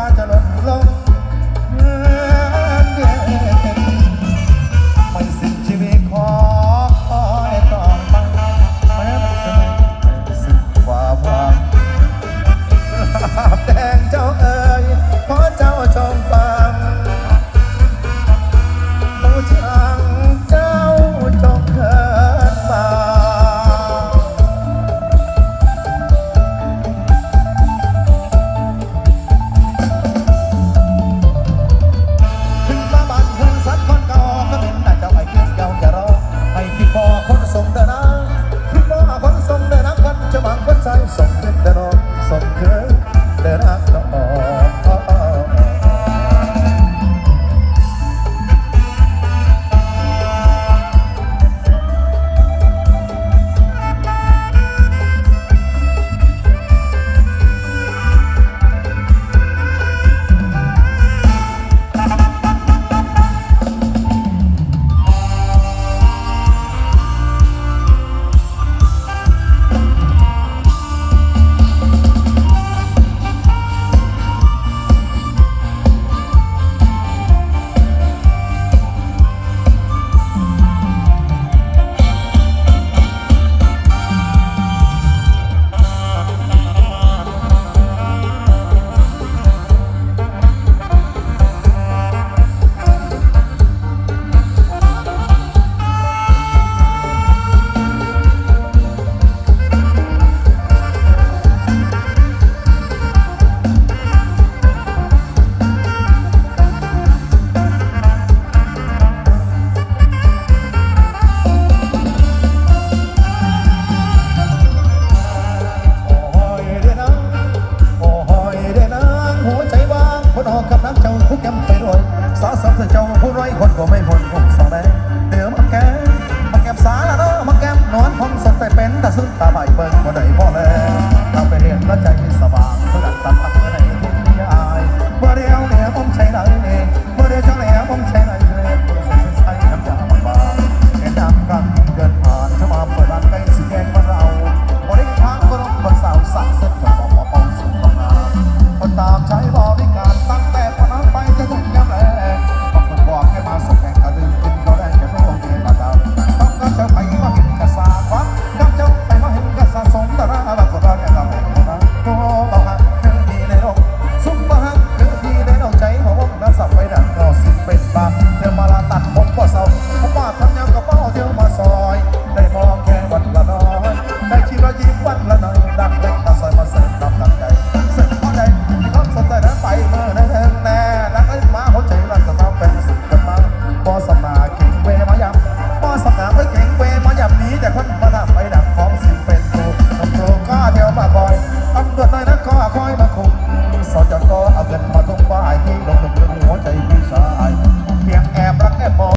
ชาติจะลด ส่งขึ้นดนนส่งขึ้น คนหอกกับน้ำเจ้าผู้แก้มไปรวยสาวสาวเจ้าผู้ร้อยคนก็ไม่พ้นผมสาวแดงเดือมาแก้มมาแก้มสาละเนาะมาแก้มนอนคนสดแต่เป็นตาซึ้งตาใบเบิ่งบ่ได้พอเลย แต่คนมาทำไปดับของสิ่งเป็นตัวตำรวจก็เดี๋ยวมาคอยตำรวจนายนักก็คอยมาคุมสอดจะก็เอาเงินมาตรงฝ่ายที่ลงลงหัวใจพี่สาว